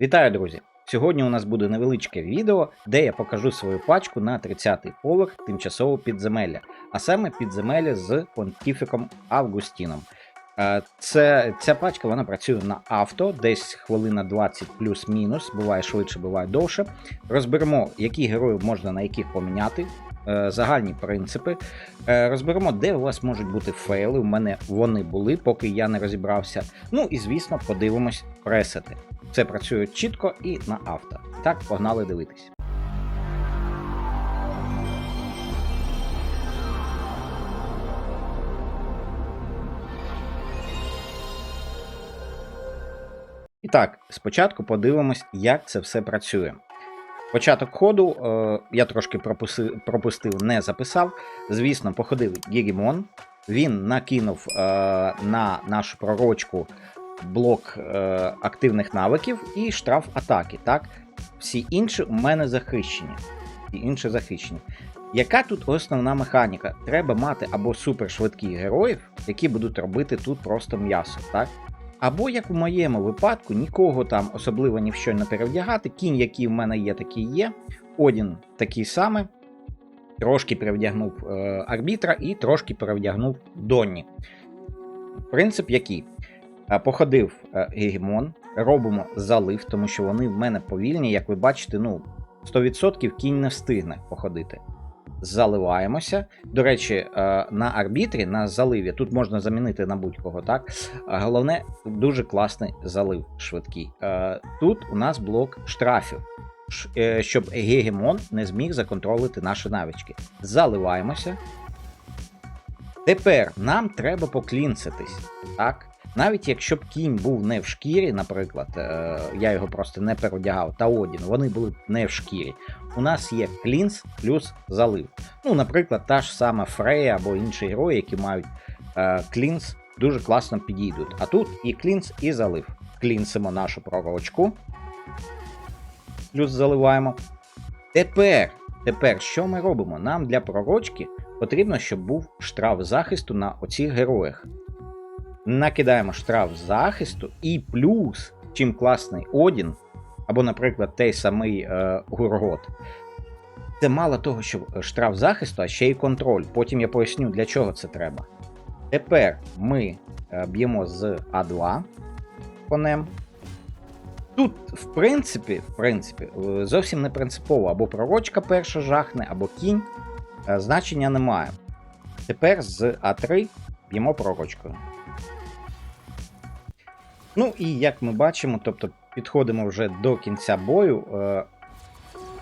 Вітаю, друзі! Сьогодні у нас буде невеличке відео, де я покажу свою пачку на 30-й поверх тимчасового підземелля, а саме підземелля з понтіфіком Августіном. Е, Це, ця пачка вона працює на авто, десь хвилина 20 плюс-мінус, буває швидше, буває довше. Розберемо, які герої можна на яких поміняти, е, загальні принципи. Е, Розберемо, де у вас можуть бути фейли. У мене вони були, поки я не розібрався. Ну і звісно, подивимось пресети. Це працює чітко і на авто. Так, погнали дивитись. І так, спочатку подивимось, як це все працює. Початок ходу е, я трошки пропустив, пропустив, не записав. Звісно, походив Гігімон. Він накинув е, на нашу пророчку блок е, активних навиків і штраф атаки. Так? Всі інші у мене захищені. Всі інші захищені. Яка тут основна механіка? Треба мати або супершвидких героїв, які будуть робити тут просто м'ясо, так? Або, як у моєму випадку, нікого там особливо ні в що не перевдягати. Кінь, який в мене є, такий є. Одін такий самий. Трошки перевдягнув е, арбітра і трошки перевдягнув Донні. Принцип який? Е, Походив е, Гегемон, робимо залив, тому що вони в мене повільні, як ви бачите, ну, 100% кінь не встигне походити. Заливаємося. До речі, е, на арбітрі, на заливі, тут можна замінити на будь-кого, так? Головне, дуже класний залив швидкий. Тут у нас блок штрафів, щоб Гегемон не зміг законтролити наші навички. Заливаємося. Тепер нам треба поклінцитись. Так? Навіть якщо б кінь був не в шкірі, наприклад, е, я його просто не переодягав, та Одін, вони були не в шкірі. У нас є клінс плюс залив. Ну, наприклад, та ж сама Фрея або інші герої, які мають е, клінс, дуже класно підійдуть. А тут і клінс, і залив. Клінсимо нашу пророчку. Плюс заливаємо. Тепер, тепер, що ми робимо? Нам для пророчки потрібно, щоб був штраф захисту на оцих героях. Накидаємо штраф захисту, і плюс, чим класний Одін, або, наприклад, той самий е, Гургот. Це мало того, що штраф захисту, а ще й контроль. Потім я поясню, для чого це треба. Тепер ми е, б'ємо з А2 конем. Тут, в принципі, в принципі, е, зовсім не принципово, або пророчка перша жахне, або кінь. Е, Значення немає. Тепер з А3 б'ємо пророчкою. Ну і як ми бачимо, тобто підходимо вже до кінця бою. Е,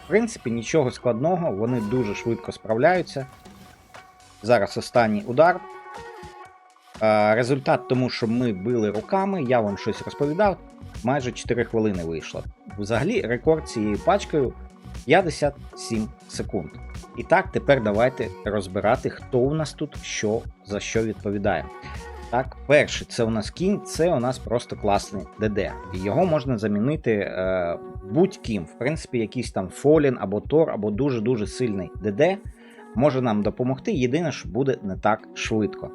В принципі, нічого складного, вони дуже швидко справляються. Зараз останній удар. Е, Результат тому, що ми били руками, я вам щось розповідав, майже 4 хвилини вийшло. Взагалі, рекорд цією пачкою 57 секунд. І так, тепер давайте розбирати, хто у нас тут що за що відповідає. Так, перший це у нас кінь, це у нас просто класний ДД. Його можна замінити е, будь-ким. В принципі, якийсь там Фолін або Тор, або дуже-дуже сильний ДД може нам допомогти. Єдине, що буде не так швидко.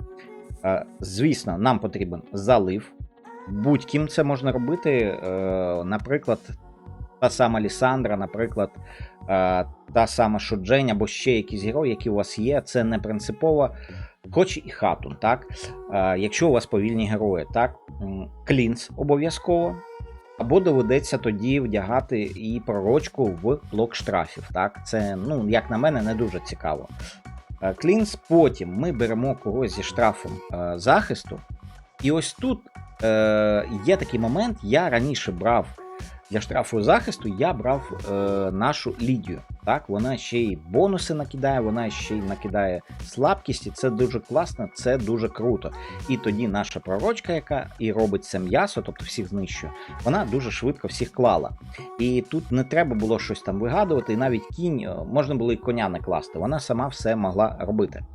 Е, звісно, нам потрібен залив. Будь-ким це можна робити. Е, наприклад, та сама Лісандра, наприклад, е, та сама Шуджень, або ще якісь герої, які у вас є, це не принципово. Хоч і хатун, так? Якщо у вас повільні герої, так? Клінс обов'язково. Або доведеться тоді вдягати і пророчку в блок штрафів. Так? Це, ну, як на мене, не дуже цікаво. Клінс, потім ми беремо когось зі штрафом е, захисту. І ось тут е, є такий момент, я раніше брав для штрафу захисту, я брав е, нашу Лідію. Так, вона ще й бонуси накидає, вона ще й накидає слабкість, і це дуже класно, це дуже круто. І тоді наша пророчка, яка і робить це м'ясо, тобто всіх знищує, вона дуже швидко всіх клала. І тут не треба було щось там вигадувати, і навіть кінь е, можна було і коня не класти. Вона сама все могла робити.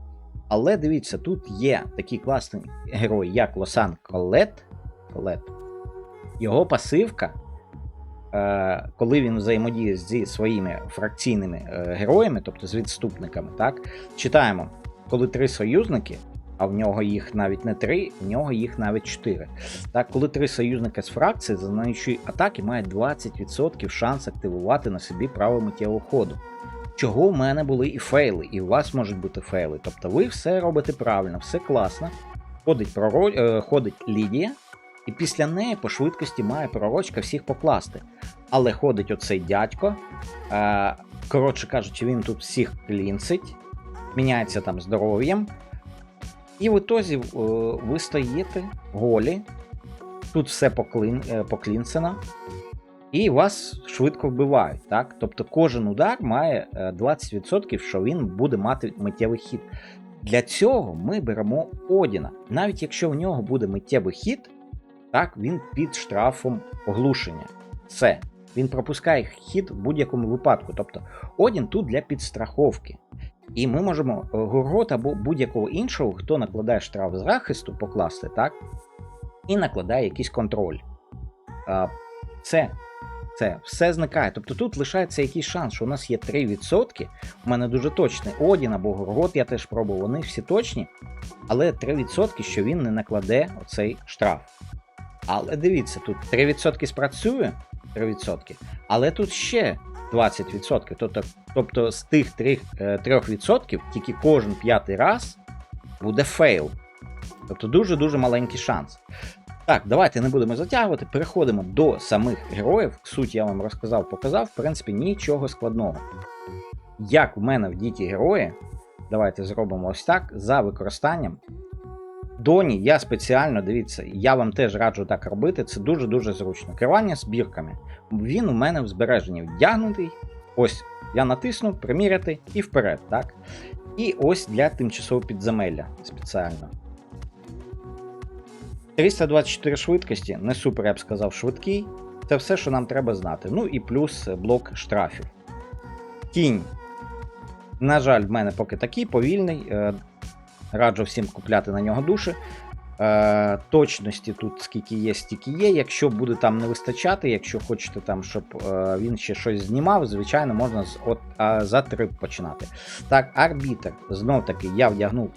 Але дивіться, тут є такий класний герой, як Лосан Колет. Колет. Його пасивка коли він взаємодіє зі своїми фракційними е, героями, тобто з відступниками, так, читаємо, коли три союзники а в нього їх навіть не 3, в нього їх навіть 4. Так, коли три союзники з фракції зазнаючої атаки мають 20% шанс активувати на собі право миттєвого ходу. Чого в мене були і фейли, і у вас можуть бути фейли. Тобто ви все робите правильно, все класно. Ходить, проро... е, ходить Лідія, і після неї по швидкості має пророчка всіх покласти. Але ходить оцей дядько. Е, коротше кажучи, він тут всіх клінцить, міняється там здоров'ям. І в ітозі е, ви стоїте голі. Тут все поклин, е, поклінцено. І вас швидко вбивають. Так? Тобто кожен удар має е, 20%, що він буде мати миттєвий хід. Для цього ми беремо Одіна. Навіть якщо в нього буде миттєвий хід, так, він під штрафом оглушення. Все. Він пропускає хід в будь-якому випадку. Тобто Одін тут для підстраховки. І ми можемо е, Гургот або будь-якого іншого, хто накладає штраф з захисту, покласти, так? І накладає якийсь контроль. Це, це все зникає. Тобто тут лишається якийсь шанс, що у нас є 3%. У мене дуже точний Одін або Гургот, я теж пробував, вони всі точні. Але 3%, що він не накладе оцей штраф. Але дивіться, тут 3% спрацює, 3%, але тут ще 20%. Тобто, тобто з тих 3, е, 3% тільки кожен п'ятий раз буде фейл. Тобто дуже-дуже маленький шанс. Так, давайте не будемо затягувати. Переходимо до самих героїв. Суть я вам розказав, показав. В принципі, нічого складного. Як в мене в діті герої, давайте зробимо ось так, за використанням Доні я спеціально дивіться, я вам теж раджу так робити. Це дуже-дуже зручно. Керування збірками. Він у мене в збереженні вдягнутий. Ось я натисну, приміряти і вперед. так? І ось для тимчасового підземелля спеціально. 324 швидкості, не супер, я б сказав, швидкий. Це все, що нам треба знати. Ну і плюс блок штрафів. Тінь. На жаль, в мене поки такий повільний. Раджу всім купляти на нього душі. Е, Точності тут скільки є, стільки є. Якщо буде там не вистачати, якщо хочете там, щоб е, він ще щось знімав, звичайно, можна з, от, е, за 3 починати. Так, арбітр. Знов таки, я вдягнув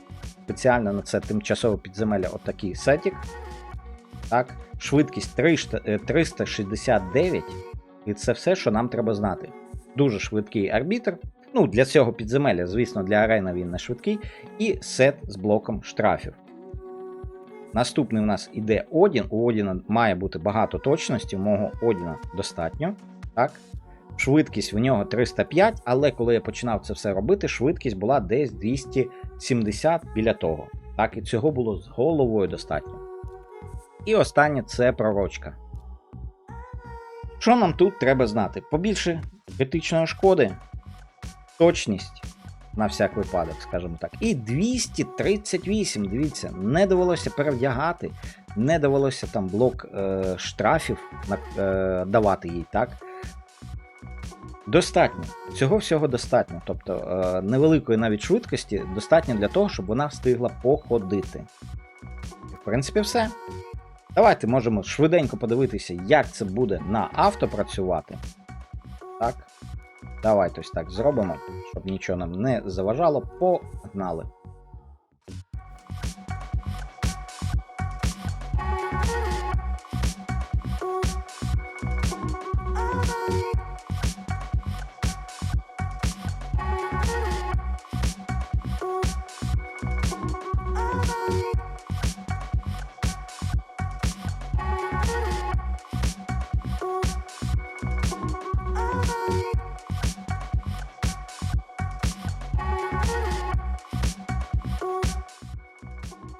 спеціально на це тимчасове підземелля отакий сетік. Так, Швидкість 300, е, 369. І це все, що нам треба знати. Дуже швидкий арбітр. Ну, для цього підземелля, звісно, для арени він не швидкий. І сет з блоком штрафів. Наступний у нас іде Одін. У Одіна має бути багато точності, мого Одіна достатньо. Так? Швидкість в нього 305, але коли я починав це все робити, швидкість була десь 270 біля того. Так, і цього було з головою достатньо. І останнє це пророчка. Що нам тут треба знати? Побільше критичної шкоди, точність на всяк випадок, скажімо так. І 238, дивіться, не довелося перевдягати, не довелося там блок е, штрафів е, давати їй, так? Достатньо. Цього всього достатньо. Тобто е, невеликої навіть швидкості достатньо для того, щоб вона встигла походити. В принципі, все. Давайте можемо швиденько подивитися, як це буде на авто працювати. Так. Давайте ось так зробимо, щоб нічого нам не заважало. Погнали.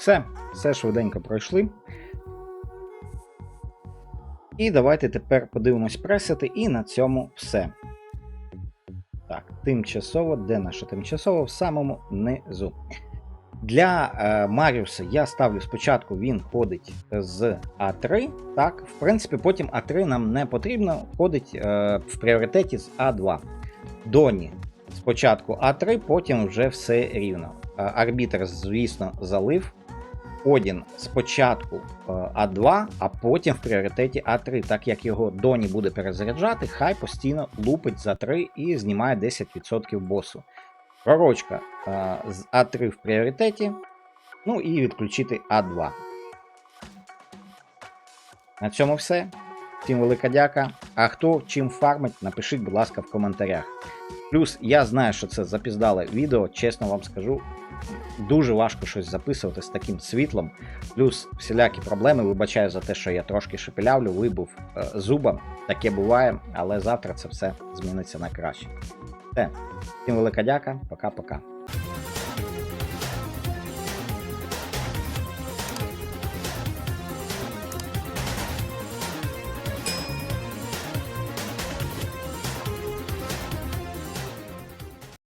Все, все швиденько пройшли. І давайте тепер подивимось пресети, і на цьому все. Так, тимчасово, де наше тимчасово? В самому низу. Для е, Маріуса я ставлю спочатку, він ходить з А3. Так, в принципі, потім А3 нам не потрібно, ходить е, в пріоритеті з А2. Доні спочатку А3, потім вже все рівно. Е, арбітр, звісно, залив. Одін спочатку е, А2, а потім в пріоритеті А3, так як його Доні буде перезаряджати, хай постійно лупить за 3 і знімає 10% босу. Пророчка е, з А3 в пріоритеті. Ну і відключити А2. На цьому все. Всім велика дяка. А хто чим фармить, напишіть, будь ласка, в коментарях. Плюс я знаю, що це запіздале відео, чесно вам скажу. Дуже важко щось записувати з таким світлом. Плюс всілякі проблеми. Вибачаю за те, що я трошки шепелявлю, вибув е, зубом. Таке буває, але завтра це все зміниться на краще. Все. Всім велика дяка, пока-пока.